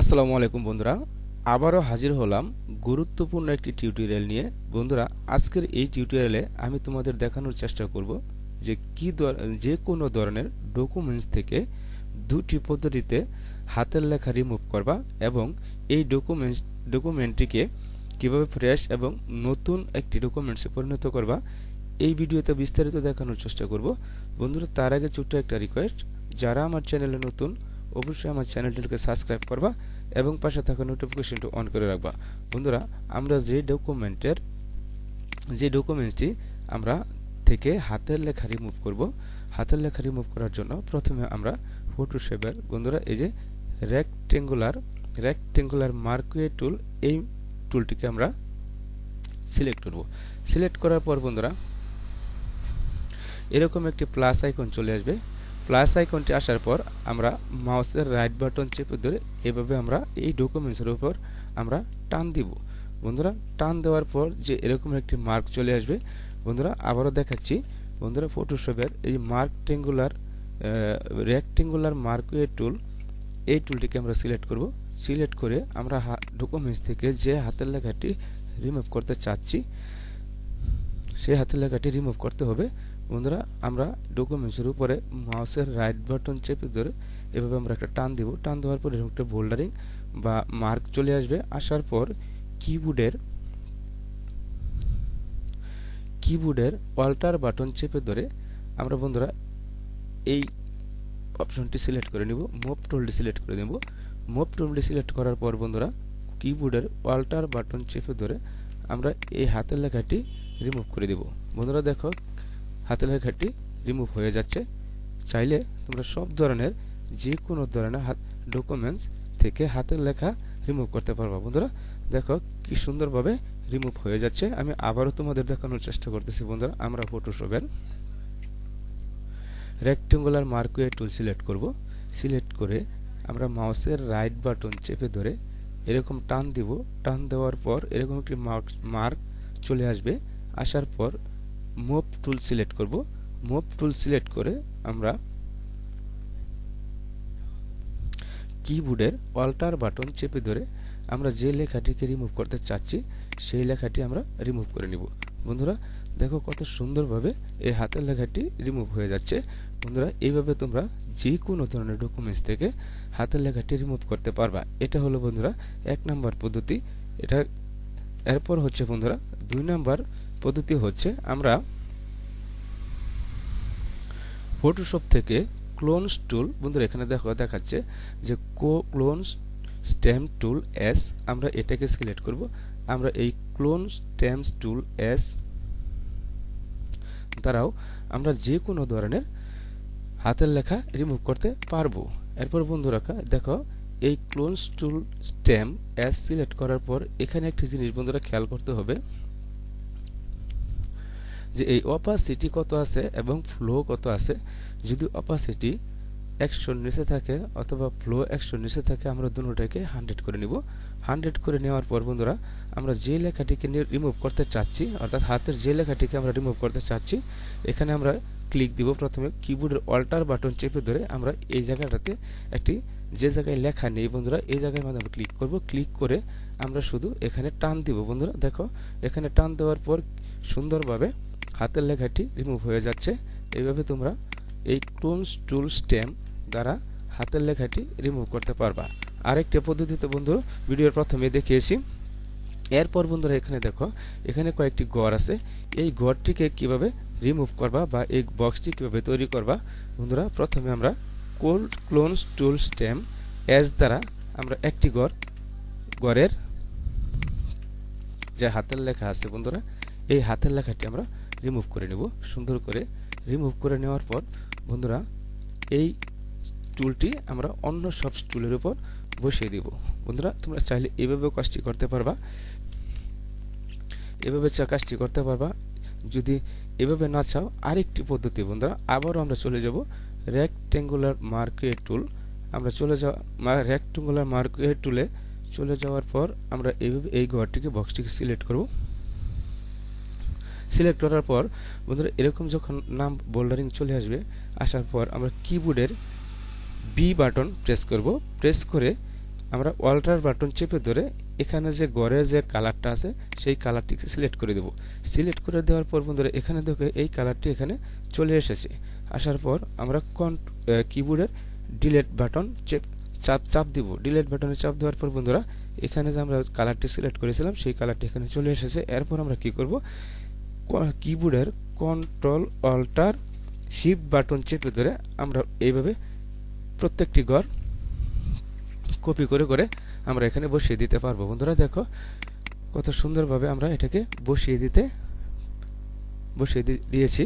আসসালামু আলাইকুম বন্ধুরা, আবারও হাজির হলাম গুরুত্বপূর্ণ একটি টিউটোরিয়াল নিয়ে। বন্ধুরা, আজকের এই টিউটোরিয়ালে আমি তোমাদের দেখানোর চেষ্টা করব যে কি যে কোনো ধরনের ডকুমেন্টস থেকে দুটি পদ্ধতিতে হাতের লেখা রিমুভ করবা এবং এই ডকুমেন্টস ডকুমেন্টটিকে কীভাবে ফ্রেশ এবং নতুন একটি ডকুমেন্টসে পরিণত করবা, এই ভিডিওতে বিস্তারিত দেখানোর চেষ্টা করব। বন্ধুরা, তার আগে ছোট্ট একটা রিকোয়েস্ট যারা আমার চ্যানেলে নতুন অবশ্যই আমার চ্যানেলটিকে সাবস্ক্রাইব করবা এবং পাশে থাকা নোটিফিকেশনটি অন করে রাখবা। বন্ধুরা, আমরা যে ডকুমেন্টের যে ডকুমেন্টসটি আমরা থেকে হাতের লেখা রিমুভ করব, হাতের লেখা রিমুভ করার জন্য প্রথমে আমরা ফটোশেপের বন্ধুরা, এই যে রেক্টেঙ্গুলার রেক্টেঙ্গুলার মার্কুয়ে টুল এই টুলটিকে আমরা সিলেক্ট করব। সিলেক্ট করার পর, বন্ধুরা, এরকম একটি প্লাস আইকন চলে আসবে। প্লাস আইকনটি আসার পর আমরা মাউসের রাইট বাটন চেপে ধরে এভাবে আমরা এই ডকুমেন্টসের উপর আমরা টান দিব। বন্ধুরা, টান দেওয়ার পর যে এরকম একটি মার্ক চলে আসবে, বন্ধুরা আবারও দেখাচ্ছি। বন্ধুরা ফটোশপের এই মার্ক টেঙ্গুলার রেক্টেঙ্গুলার মার্কওয়ে টুল এই টুলটিকে আমরা সিলেক্ট করব। সিলেক্ট করে আমরা ডকুমেন্টস থেকে যে হাতের লেখাটি রিমুভ করতে চাচ্ছি, সেই হাতের লেখাটি রিমুভ করতে হবে। বন্ধুরা, আমরা ডকুমেন্টসের উপরে মাউসের রাইট বাটন চেপে ধরে এভাবে আমরা একটা টান দিব। টান দেওয়ার পর এরকম একটা বোল্ডারিং বা মার্ক চলে আসবে। আসার পর কিবোর্ডের কিবোর্ডের অল্টার বাটন চেপে ধরে আমরা বন্ধুরা এই অপশনটি সিলেক্ট করে নিব। মুভ টুলটি সিলেক্ট করে নেব। মুভ টুলটি সিলেক্ট করার পর বন্ধুরা কিবোর্ডের অল্টার বাটন চেপে ধরে আমরা এই হাতের লেখাটি রিমুভ করে দেব। বন্ধুরা দেখো হাতের লেখাটি রিমুভ হয়ে যাচ্ছে। চাইলে তোমরা সব ধরনের যে কোনো ধরনের হাত ডকুমেন্টস থেকে হাতের লেখা রিমুভ করতে পারবা। বন্ধুরা, দেখো কি সুন্দরভাবে রিমুভ হয়ে যাচ্ছে। আমি আবারও তোমাদের দেখানোর চেষ্টা করতেছি বন্ধুরা, আমরা ফটোশপের রেক্টেঙ্গুলার মার্কুয়ে টুল সিলেক্ট করব। সিলেক্ট করে আমরা মাউসের রাইট বাটন চেপে ধরে এরকম টান দিব। টান দেওয়ার পর এরকম একটি মার্ক চলে আসবে। আসার পর মুভ টুল সিলেক্ট করব। মুভ টুল সিলেক্ট করে আমরা কিবোর্ডের অল্টার বাটন চেপে ধরে আমরা যে লেখাটিকে রিমুভ করতে চাচ্ছি, সেই লেখাটি আমরা রিমুভ করে নিব। বন্ধুরা, দেখো কত সুন্দরভাবে এই হাতের লেখাটি রিমুভ হয়ে যাচ্ছে। বন্ধুরা, এইভাবে তোমরা যে কোনো ধরনের ডকুমেন্টস থেকে হাতের লেখাটি রিমুভ করতে পারবা। এটা হলো বন্ধুরা, এক নাম্বার পদ্ধতি। এটা এরপর হচ্ছে বন্ধুরা, দুই নাম্বার পদ্ধতি হচ্ছে আমরা ফটোশপ থেকে ক্লোনস টুল বন্ধুরা এখানে দেখো, দেখাচ্ছে যে কো ক্লোনস স্ট্যাম্প টুল এস আমরা এটাকে সিলেক্ট করব। আমরা এই ক্লোন স্ট্যাম্পস টুল এস দ্বারাও আমরা যে কোনো ধরনের হাতের লেখা রিমুভ করতে পারব। এরপর বন্ধুরা দেখো, এই clones tool stamp S select করার পর এখানে একটি জিনিস বন্ধুরা খেয়াল করতে হবে। যে এই অপাসিটি কত আছে এবং ফ্লো কত আছে, যদি অপাসিটি একশোর নিচে থাকে অথবা ফ্লো একশোর নিচে থাকে, আমরা দুটোটাকে হান্ড্রেড করে নিব। হান্ড্রেড করে নেওয়ার পর বন্ধুরা, আমরা যে লেখাটিকে রিমুভ করতে চাচ্ছি, অর্থাৎ হাতের যে লেখাটিকে আমরা রিমুভ করতে চাচ্ছি, এখানে আমরা ক্লিক দিব প্রথমে। কিবোর্ডের অল্টার বাটন চেপে ধরে আমরা এই জায়গাটাতে একটি যে জায়গায় লেখা নেই বন্ধুরা, এই জায়গায় মধ্যে আমরা ক্লিক করব। ক্লিক করে আমরা শুধু এখানে টান দিব বন্ধুরা। দেখো, এখানে টান দেওয়ার পর সুন্দরভাবে হাতের লেখাটি রিমুভ হয়ে যাচ্ছে। এইভাবে তোমরা এই ক্লোনস টুল স্ট্যাম্প দ্বারা হাতের লেখাটি রিমুভ করতে পারবা। আরেকটি পদ্ধতিতে বন্ধু ভিডিওর প্রথমে দেখিয়েছি। এরপর বন্ধুরা এখানে দেখো, এখানে কয়েকটি গড় আছে। এই গড়টিকে কীভাবে রিমুভ করবা বা এই বক্সটি কীভাবে তৈরি করবা, বন্ধুরা প্রথমে আমরা কোল ক্লোনস টুল স্ট্যাম্প এস দ্বারা আমরা একটি গড়, গড়ের যে হাতের লেখা আছে বন্ধুরা, এই হাতের লেখাটি আমরা রিমুভ করে নেব, সুন্দর করে রিমুভ করে নেওয়ার পর বন্ধুরা, এই টুলটি আমরা অন্য সব টুলের উপর বসিয়ে দিব। বন্ধুরা, তোমরা চাইলে এভাবেও কাজটি করতে পারবা। এভাবে কাজটি করতে পারবা। যদি এভাবে না চাও, আরেকটি পদ্ধতি বন্ধুরা, আবারও আমরা চলে যাব রেক্টেঙ্গুলার মার্কে টুল আমরা চলে যাওয়া রেক্টেঙ্গুলার মার্কে টুলে চলে যাওয়ার পর আমরা এইভাবে এই ঘরটিকে বক্সটিকে সিলেক্ট করব। সিলেক্ট করার পর, বন্ধুরা, এরকম যখন নাম বোল্ডারিং চলে আসবে, আসার পর আমরা কিবোর্ডের বি বাটন প্রেস করব। প্রেস করে আমরা অল্টার বাটন চেপে ধরে এখানে যে গড়ের যে কালারটা আছে, সেই কালারটি সিলেক্ট করে দেব। সিলেক্ট করে দেওয়ার পর, বন্ধুরা, এখানে দেখে এই কালারটি এখানে চলে এসেছে। আসার পর আমরা কন কিবোর্ডের ডিলেট বাটন চেপ, চাপ চাপ দিব। ডিলেট বাটনে চাপ দেওয়ার পর, বন্ধুরা, এখানে যে আমরা কালারটি সিলেক্ট করেছিলাম, সেই কালারটি এখানে চলে এসেছে। এরপর আমরা কি করব? কিবোর্ডের কন্ট্রোল অল্টার শিপ বাটন চেপে ধরে আমরা এইভাবে প্রত্যেকটি ঘর কপি করে করে আমরা এখানে বসিয়ে দিতে পারব। বন্ধুরা দেখো কত সুন্দরভাবে আমরা এটাকে বসিয়ে দিতে, বসিয়ে দিয়েছি।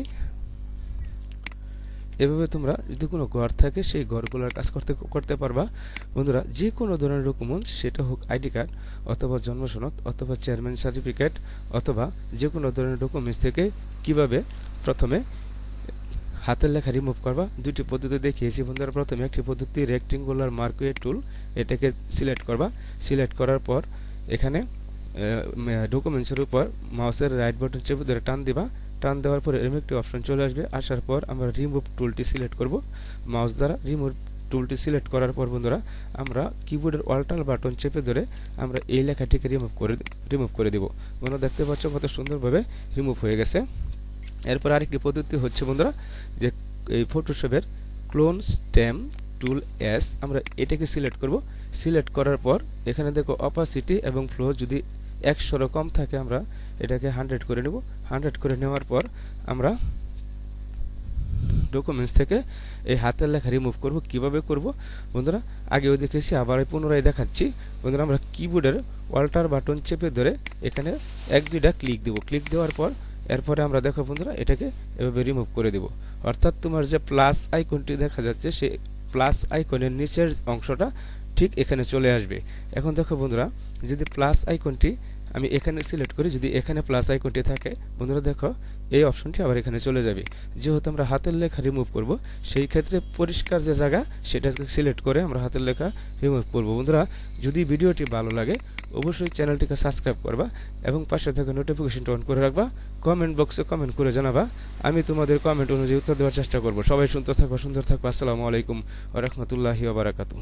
এভাবে তোমরা যদি কোনো ঘর থাকে, সেই ঘরগুলোর কাজ করতে করতে পারবা। বন্ধুরা যে কোনো ধরনের ডকুমেন্ট সেটা হোক আইডি কার্ড, অথবা জন্ম সনদ, অথবা চেয়ারম্যান সার্টিফিকেট অথবা যে কোনো ধরনের ডকুমেন্টস থেকে কীভাবে প্রথমে হাতের লেখা রিমুভ করবা দুটি পদ্ধতি দেখিয়েছি। বন্ধুরা, প্রথমে একটি পদ্ধতি রেক্টেঙ্গুলার মার্কুয়ে টুল এটাকে সিলেক্ট করবা। সিলেক্ট করার পর এখানে ডকুমেন্টসের উপর মাউসের রাইট বাটন চেপে ধরে টান দিবা। টান দেওয়ার পরে এরকম একটি অপশন চলে আসবে। আসার পর আমরা রিমুভ টুলটি সিলেক্ট করব। মাউস দ্বারা রিমুভ টুলটি সিলেক্ট করার পর বন্ধুরা, আমরা কিবোর্ডের অল্টার বাটন চেপে ধরে আমরা এই লেখাটিকে রিমুভ করে রিমুভ করে দেব। বন্ধুরা, দেখতে পাচ্ছ কত সুন্দরভাবে রিমুভ হয়ে গেছে। এরপর আরেকটি পদ্ধতি হচ্ছে বন্ধুরা, যে এই ফটোশপের ক্লোন স্ট্যাম টুল এস আমরা এটাকে সিলেক্ট করব। সিলেক্ট করার পর এখানে দেখো অপাসিটি এবং ফ্লো যদি একশোরও কম থাকে আমরা, এটাকে হান্ড্রেড করে নেব। হান্ড্রেড করে নেওয়ার পর আমরা ডকুমেন্টস থেকে এই হাতের লেখা রিমুভ করব। কীভাবে করব? বন্ধুরা, আগেও দেখেছি, আবার পুনরায় দেখাচ্ছি। বন্ধুরা, আমরা কিবোর্ডের অল্টার বাটন চেপে ধরে এখানে এক, দুইটা ক্লিক দেব। ক্লিক দেওয়ার পর এরপরে আমরা দেখো বন্ধুরা, এটাকে এভাবে রিমুভ করে দেব। অর্থাৎ তোমার যে প্লাস আইকনটি দেখা যাচ্ছে সেই প্লাস আইকনের নিচের অংশটা ঠিক এখানে চলে আসবে। এখন দেখো বন্ধুরা, যদি প্লাস আইকনটি আমি এখানে সিলেক্ট করি, যদি এখানে প্লাস আইকনটি থাকে, বন্ধুরা দেখো, এই অপশনটি আবার এখানে চলে যাবে। যেহেতু আমরা হাতের লেখা রিমুভ করব, সেই ক্ষেত্রে পরিষ্কার যে জায়গা, সেটাকে সিলেক্ট করে আমরা হাতের লেখা রিমুভ করব। বন্ধুরা, যদি ভিডিওটি ভালো লাগে, অবশ্যই চ্যানেলটিকে সাবস্ক্রাইব করবা এবং পাশে থাকা নোটিফিকেশনটা অন করে রাখবা। কমেন্ট বক্সে কমেন্ট করে জানাবা। আমি তোমাদের কমেন্ট অনুযায়ী উত্তর দেওয়ার চেষ্টা করব। সবাই সুন্দর থাকো সুন্দর থাকব। আসসালামু আলাইকুম ওরহমতুল্লাহি ওবরাকাতু